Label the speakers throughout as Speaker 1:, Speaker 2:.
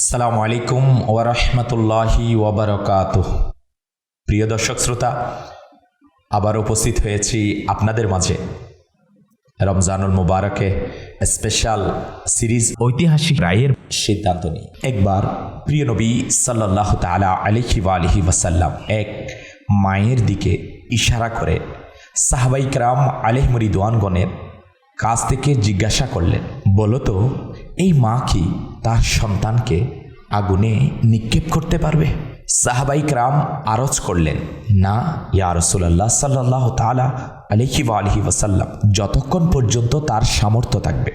Speaker 1: আসসালামু আলাইকুম ওরহমতুল্লাহি ওবরকাত প্রিয় দর্শক শ্রোতা, আবার উপস্থিত হয়েছি আপনাদের মাঝে রমজানুল মুবারকে স্পেশাল সিরিজ ঐতিহাসিক রায়ের সিদ্ধান্ত নিয়ে। একবার প্রিয় নবী সাল্লাহ তালা আলিহি আলিহি ওয়াসাল্লাম এক মায়ের দিকে ইশারা করে সাহাবাইকরাম আলিহ মরিদওয়ানগণের কাছ থেকে জিজ্ঞাসা করলেন, বলো তো এই মা কি তার সন্তানকে আগুনে নিক্ষেপ করতে পারবে? সাহাবাইক রাম আরজ করলেন, না, ইয়া রসুল্লাহ সাল্লাহ তালা আলহি আলহি ওয়াসাল্লাম, যতক্ষণ পর্যন্ত তার সামর্থ্য থাকবে,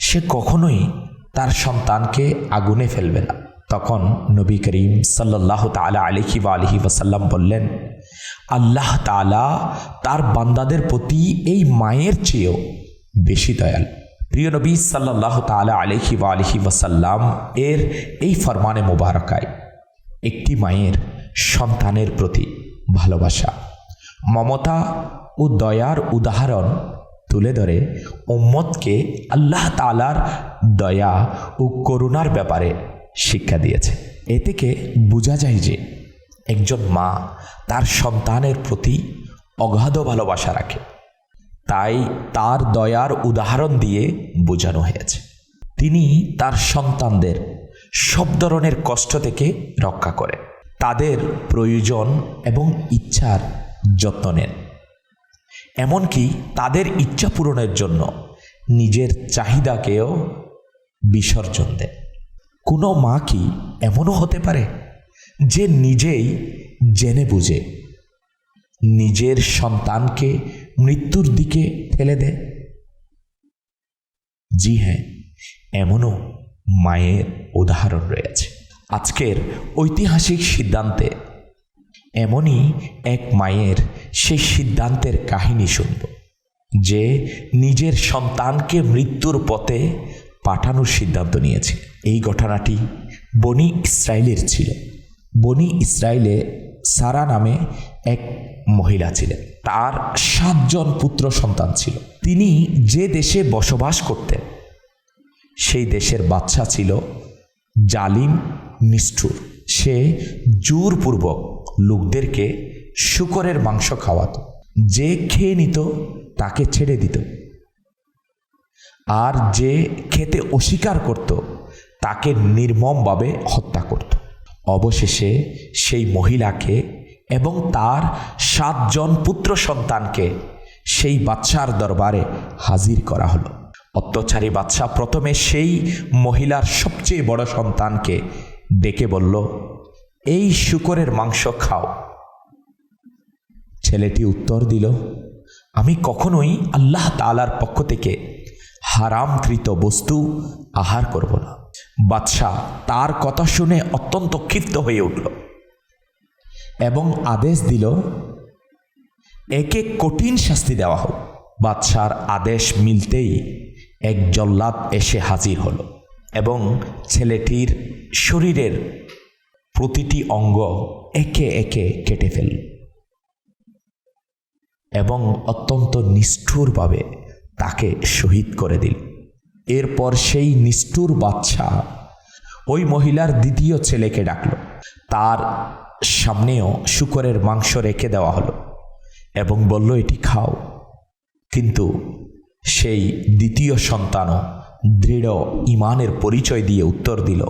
Speaker 1: সে কখনোই তার সন্তানকে আগুনে ফেলবে না। তখন নবী করিম সাল্লাহ তালা আলহি আলহি ওয়াসাল্লাম বললেন, আল্লাহ তালা তার বান্দাদের প্রতি এই মায়ের চেয়েও বেশি দয়াল। প্রিয় নবী সাল্লাহ তালা আলহি আলহি ওয়াসাল্লাম এর এই ফরমানে মোবারকায় একটি মায়ের সন্তানের প্রতি ভালোবাসা, মমতা ও দয়ার উদাহরণ তুলে ধরে উম্মতকে আল্লাহ তালার দয়া ও করুণার ব্যাপারে শিক্ষা দিয়েছে। এ থেকে বোঝা যায় যে একজন মা তার সন্তানের প্রতি অগাধ ভালোবাসা রাখে। তাই তার দয়ার উদাহরণ দিয়ে বোঝানো হয়েছে। তিনি তার সন্তানদের সব ধরনের কষ্ট থেকে রক্ষা করে তাদের প্রয়োজন এবং ইচ্ছার যত্ন নেন। এমনকি তাদের ইচ্ছা পূরণের জন্য নিজের চাহিদাকেও বিসর্জন দেন। কোনো মা কি এমনও হতে পারে যে নিজেই জেনে বুঝে নিজের সন্তানকে মৃত্যুর দিকে ঠেলে দেয়? জি হ্যাঁ এমনও মায়ের উদাহরণ রয়েছে। আজকের ঐতিহাসিক সিদ্ধান্তে এমনই এক মায়ের সেই সিদ্ধান্তের কাহিনী শুনব, যে নিজের সন্তানকে মৃত্যুর পথে পাঠানোর সিদ্ধান্ত নিয়েছে। এই ঘটনাটি বনি ইসরায়েলের ছিল। বনি ইসরায়েলে সারা নামে এক মহিলা ছিলেন। তার সাতজন পুত্র সন্তান ছিল। তিনি যে দেশে বসবাস করতেন, সেই দেশের বাচ্চা ছিল জালিম নিষ্ঠুর। সে জোরপূর্বক লোকদেরকে শুকরের মাংস খাওয়াতো। যে খেয়ে নিত, তাকে ছেড়ে দিত। আর যে খেতে অস্বীকার করত, তাকে নির্মমভাবে হত্যা করত। অবশেষে সেই মহিলাকে এবং তার সাতজন পুত্র সন্তানকে সেই বাচ্চার দরবারে হাজির করা হলো। অত্যাচারী বাচ্চা প্রথমে সেই মহিলার সবচেয়ে বড় সন্তানকে ডেকে বলল, এই শুকরের মাংস খাও। ছেলেটি উত্তর দিল, আমি কখনোই আল্লাহ তালার পক্ষ থেকে হারামকৃত বস্তু আহার করব না। বাদশাহ তার কথা শুনে অত্যন্ত ক্ষিপ্ত হয়ে উঠল এবং আদেশ দিল, একে কঠিন শাস্তি দেওয়া হোক। বাদশার আদেশ মিলতেই এক জল্লাদ এসে হাজির হল এবং ছেলেটির শরীরের প্রতিটি অঙ্গ একে একে কেটে ফেলল এবং অত্যন্ত নিষ্ঠুরভাবে তাকে শহীদ করে দিল। এরপর সেই নিষ্ঠুর বাচ্চা ওই মহিলার দ্বিতীয় ছেলেকে ডাকল। তার সামনেও শুকরের মাংস রেখে দেওয়া হলো এবং বলল, এটি খাও। কিন্তু সেই দ্বিতীয় সন্তানও দৃঢ় ইমানের পরিচয় দিয়ে উত্তর দিল,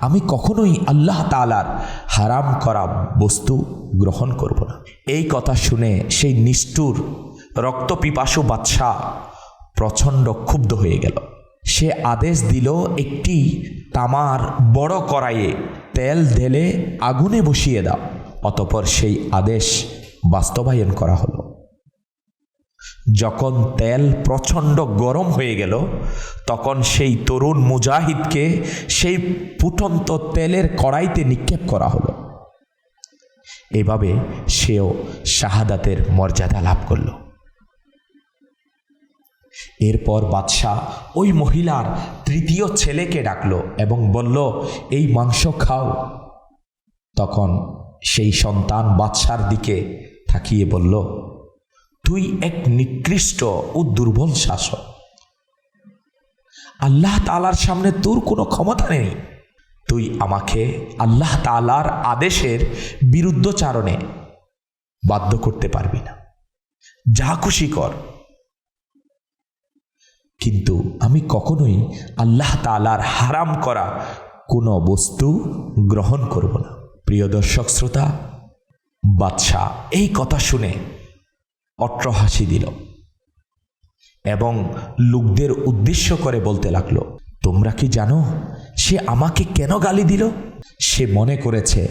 Speaker 1: আমি কখনোই আল্লাহ তালার হারাম করা বস্তু গ্রহণ করব না। এই কথা শুনে সেই নিষ্ঠুর রক্তপিপাসু বাচ্চা প্রচণ্ড ক্ষুব্ধ হয়ে গেল। সে আদেশ দিল একটি তামার বড় কড়াইয়ে তেল ঢেলে আগুনে বসিয়ে দাও। অতপর সেই আদেশ বাস্তবায়ন করা হলো। যখন তেল প্রচণ্ড গরম হয়ে গেল, তখন সেই তরুণ মুজাহিদকে সেই ফুটন্ত তেলের কড়াইতে নিক্ষেপ করা হলো। এভাবে সেও শাহাদাতের মর্যাদা লাভ করল। এরপর বাদশাহ ওই মহিলার তৃতীয় ছেলেকে ডাকলো এবং বলল, এই মাংস খাও। তখন সেই সন্তান বাদশার দিকে থাকিয়ে বলল, তুই এক নিকৃষ্ট ও দুর্বল শাসক। আল্লাহ তালার সামনে তোর কোনো ক্ষমতা নেই। তুই আমাকে আল্লাহ তালার আদেশের বিরুদ্ধচারণে বাধ্য করতে পারবি না। যা খুশি কর। কিন্তু আমি কখনোই আল্লাহ তালার হারাম করা কোনো বস্তু গ্রহণ করব না। প্রিয় দর্শক শ্রোতা, বাদশাহ এই কথা শুনে অট্রহাসি দিল এবং লোকদের উদ্দেশ্য করে বলতে লাগল, তোমরা কি জানো সে আমাকে কেন গালি দিল? সে মনে করেছে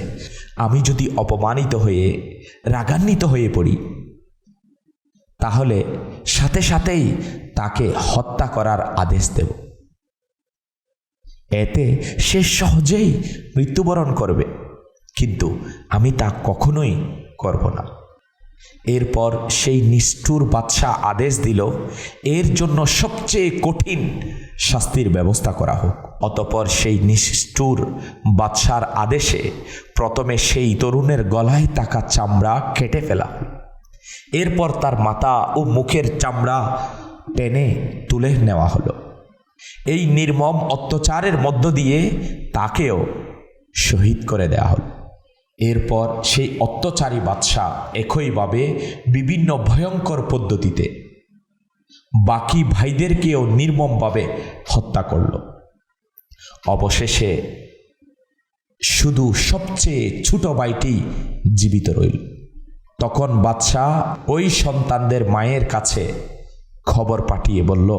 Speaker 1: আমি যদি অপমানিত হয়ে, রাগান্বিত হয়ে পড়ি, তাহলে সাথে সাথেই তাকে হত্যা করার আদেশ দেব। এতে সে সহজেই মৃত্যুবরণ করবে। কিন্তু আমি তা কখনোই করব না। এরপর সেই নিষ্ঠুর বাদশাহ আদেশ দিল, এর জন্য সবচেয়ে কঠিন শাস্তির ব্যবস্থা করা হোক। অতপর সেই নিষ্ঠুর বাদশার আদেশে প্রথমে সেই তরুণের গলায় থাকা চামড়া কেটে ফেলা। এরপর তার মাথা ও মুখের চামড়া টেনে তুলে নেওয়া হলো। এই নির্মম অত্যাচারের মধ্য দিয়ে তাকেও শহীদ করে দেওয়া হল। এরপর সেই অত্যাচারী বাদশাহ একইভাবে বিভিন্ন ভয়ঙ্কর পদ্ধতিতে বাকি ভাইদেরকেও নির্মমভাবে হত্যা করল। অবশেষে শুধু সবচেয়ে ছোট ভাইটি জীবিত রইল। তখন বাদশাহ ওই সন্তানদের মায়ের কাছে খবর পাঠিয়ে বলল,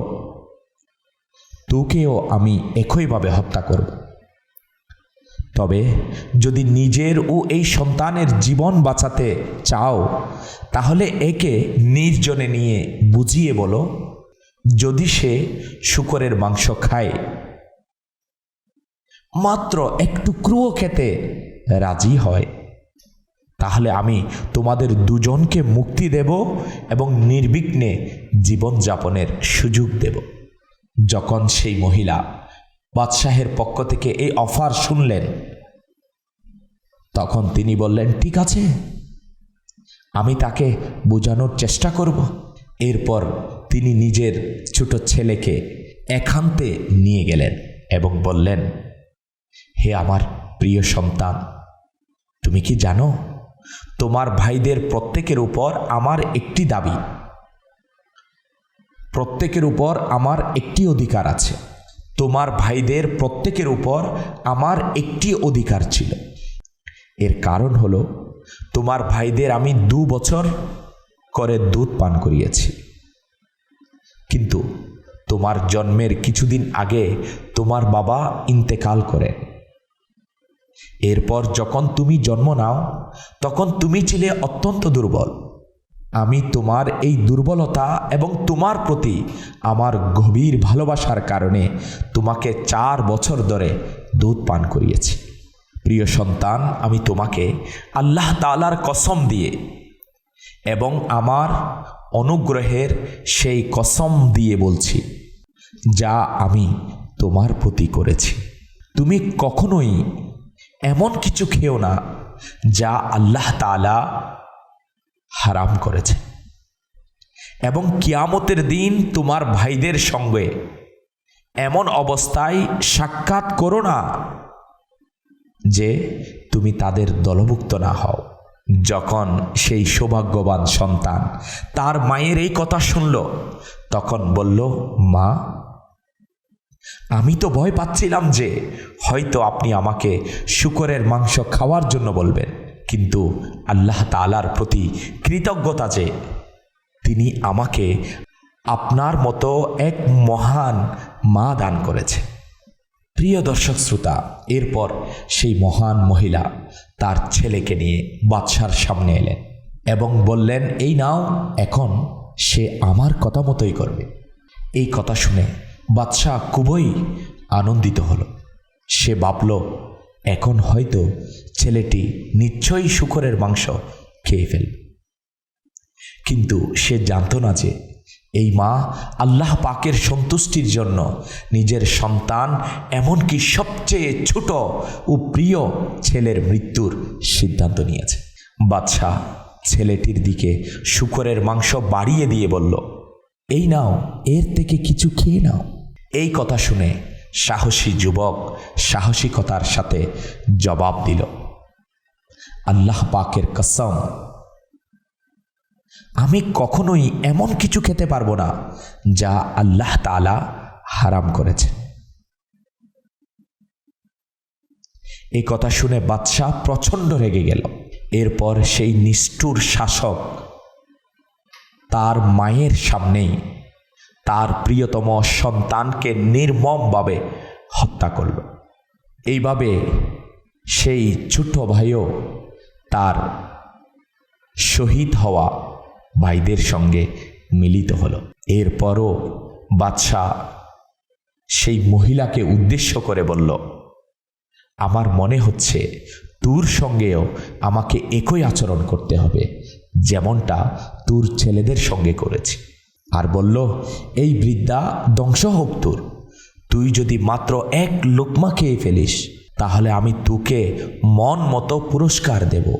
Speaker 1: তোকেও আমি একইভাবে হত্যা করব। তবে যদি নিজের ও এই সন্তানের জীবন বাঁচাতে চাও, তাহলে একে নির্জনে নিয়ে বুঝিয়ে বলো, যদি সে শুকরের মাংস খায়। মাত্র একটু ক্রুও খেতে রাজি হয়। তাহলে আমি তোমাদের দুজনকে মুক্তি দেব এবং নির্বিঘ্নে জীবনযাপনের সুযোগ দেব। যখন সেই মহিলা বাদশাহের পক্ষ থেকে এই অফার শুনলেন, তখন তিনি বললেন, ঠিক আছে, আমি তাকে বোঝানোর চেষ্টা করব। এরপর তিনি নিজের ছোট ছেলেকে একান্তে নিয়ে গেলেন এবং বললেন, হে আমার প্রিয় সন্তান, তুমি কি জানো তোমার ভাইদের প্রত্যেকের উপর আমার একটি দাবি। প্রত্যেকের উপর আমার একটি অধিকার আছে। তোমার ভাইদের প্রত্যেকের উপর আমার একটি অধিকার ছিল। এর কারণ হলো, তোমার ভাইদের আমি দু বছর করে দুধ পান করিয়েছি। কিন্তু তোমার জন্মের কিছুদিন আগে তোমার বাবা ইন্তেকাল করে। এরপর যখন তুমি জন্ম নাও, তখন তুমি ছিলে অত্যন্ত দুর্বল। আমি তোমার এই দুর্বলতা এবং তোমার প্রতি আমার গভীর ভালোবাসার কারণে তোমাকে চার বছর ধরে দুধ পান করিয়েছি। প্রিয় সন্তান, আমি তোমাকে আল্লাহ তালার কসম দিয়ে এবং আমার অনুগ্রহের সেই কসম দিয়ে বলছি, যা আমি তোমার প্রতি করেছি। তুমি কখনোই এমন কিছু খেও না যা আল্লাহ তালা হারাম করেছে। এবং কিয়ামতের দিন তোমার ভাইদের সঙ্গে এমন অবস্থায় সাক্ষাৎ করো না যে তুমি তাদের দলভুক্ত না হও। যখন সেই সৌভাগ্যবান সন্তান তার মায়ের এই কথা শুনল, তখন বলল, মা আমি তো ভয় পাচ্ছিলাম যে হয়তো আপনি আমাকে শুকরের মাংস খাওয়ার জন্য বলবেন। কিন্তু আল্লাহ তালার প্রতি কৃতজ্ঞতা যে তিনি আমাকে আপনার মতো এক মহান মা দান করেছে। প্রিয় দর্শক শ্রোতা, এরপর সেই মহান মহিলা তার ছেলেকে নিয়ে বাদশার সামনে এলেন এবং বললেন, এই নাও, এখন সে আমার কথা মতোই করবে। এই কথা শুনে বাদশাহ খুবই আনন্দিত হল। সে ভাবল, এখন হয়তো ছেলেটি নিশ্চয়ই শুকরের মাংস খেয়ে ফেলবে। কিন্তু সে জানতো না যে এই মা আল্লাহ পাকের সন্তুষ্টির জন্য নিজের সন্তান এমনকি সবচেয়ে ছোট ও প্রিয় ছেলের মৃত্যুর সিদ্ধান্ত নিয়েছে। বাদশাহ ছেলেটির দিকে শুকরের মাংস বাড়িয়ে দিয়ে বলল, এই নাও, এর থেকে কিছু খেয়ে নাও। এই কথা শুনে সাহসী যুবক সাহসিকতার সাথে জবাব দিল, আল্লাহ পাকের কসম, আমি কখনোই এমন কিছু খেতে পারব না যা আল্লাহ তালা হারাম করেছে। এই কথা শুনে বাদশাহ প্রচণ্ড রেগে গেল। এরপর সেই নিষ্ঠুর শাসক তার মায়ের সামনেই তার প্রিয়তম সন্তানকে নির্মমভাবে হত্যা করল। এইভাবে সেই ছোট ভাইও তার শহীদ হওয়া ভাইদের সঙ্গে মিলিত হলো। এরপরও বাদশাহ সেই মহিলাকে উদ্দেশ্য করে বলল, আমার মনে হচ্ছে তোর সঙ্গেও আমাকে একই আচরণ করতে হবে, যেমনটা তোর ছেলেদের সঙ্গে করেছি। আর বলল, এই বৃদ্ধা ধ্বংস হোক তোর তুই যদি মাত্র এক লোকমা খেয়ে ফেলিস, তাহলে আমি তোকে মন মতো পুরস্কার দেব।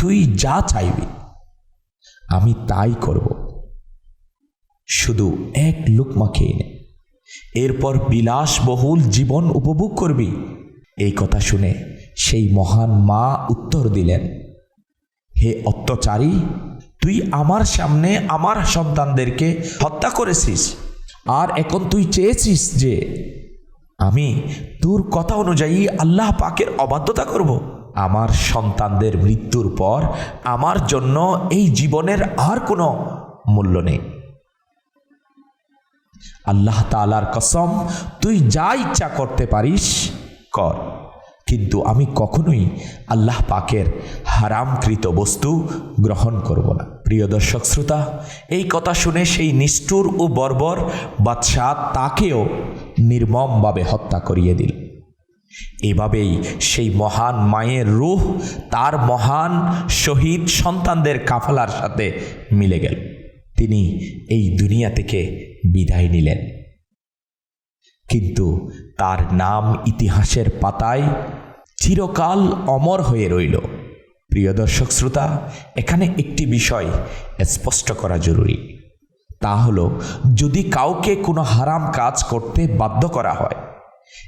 Speaker 1: তুই যা চাইবি। আমি তাই করব। শুধু এক লোকমা খেয়ে নে। এরপর বিলাসবহুল জীবন উপভোগ করবি। এই কথা শুনে সেই মহান মা উত্তর দিলেন, হে অত্যাচারী তুই আমার সামনে আমার সন্তানদেরকে হত্যা করেছিস। আর এখন তুই চেয়েছিস যে আমি তোর কথা অনুযায়ী আল্লাহ পাকের অবাধ্যতা করব। আমার সন্তানদের মৃত্যুর পর আমার জন্য এই জীবনের আর কোনো মূল্য নেই। আল্লাহ তালার কসম, তুই যা ইচ্ছা করতে পারিস, কর। কিন্তু আমি কখনোই আল্লাহ পাকের হারামকৃত বস্তু গ্রহণ করব না। প্রিয় দর্শক শ্রোতা, এই কথা শুনে সেই নিষ্ঠুর ও বর্বর বাদশাহ তাকেও নির্মমভাবে হত্যা করিয়ে দিল। এভাবেই সেই মহান মায়ের রূহ তার মহান শহীদ সন্তানদের কাফালার সাথে মিলে গেল। তিনি এই দুনিয়া থেকে বিদায় নিলেন। কিন্তু তার নাম ইতিহাসের পাতায় চিরকাল অমর হয়ে রইল। প্রিয় দর্শক শ্রোতা, এখানে একটি বিষয় স্পষ্ট করা জরুরি। তা হলো, যদি কাউকে কোনো হারাম কাজ করতে বাধ্য করা হয়,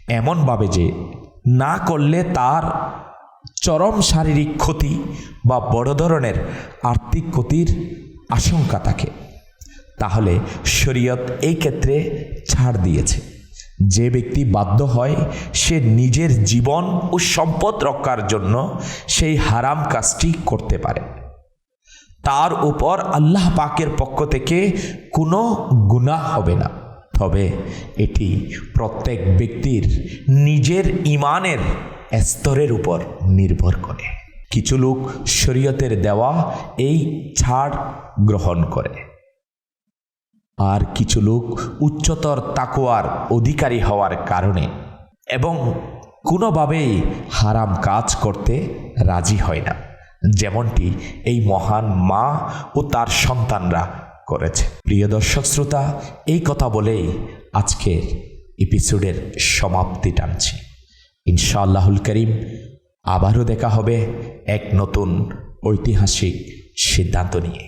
Speaker 1: এমনভাবে যে না করলে তার চরম শারীরিক ক্ষতি বা বড় ধরনের আর্থিক ক্ষতির আশঙ্কা থাকে, তাহলে শরীয়ত এই ক্ষেত্রে ছাড় দিয়েছে। যে ব্যক্তি বাধ্য হয় সে নিজের জীবন ও সম্পদ রক্ষার জন্য সেই হারাম কাজটি করতে পারে। তার উপর আল্লাহ পাকের পক্ষ থেকে কোনো গুনাহ হবে না। তবে এটি প্রত্যেক ব্যক্তির নিজের ইমানের স্তরের উপর নির্ভর করে। কিছু লোক শরীয়তের দেওয়া এই ছাড় গ্রহণ করে। আর কিছু লোক উচ্চতর তাকোয়ার অধিকারী হওয়ার কারণে এবং কোনোভাবেই হারাম কাজ করতে রাজি হয় না, যেমনটি এই মহান মা ও তার সন্তানরা করেছে। প্রিয় দর্শক শ্রোতা, এই কথা বলেই আজকের এপিসোডের সমাপ্তি টানছি। ইনশাআল্লাহুল করিম, আবারও দেখা হবে এক নতুন ঐতিহাসিক সিদ্ধান্ত নিয়ে।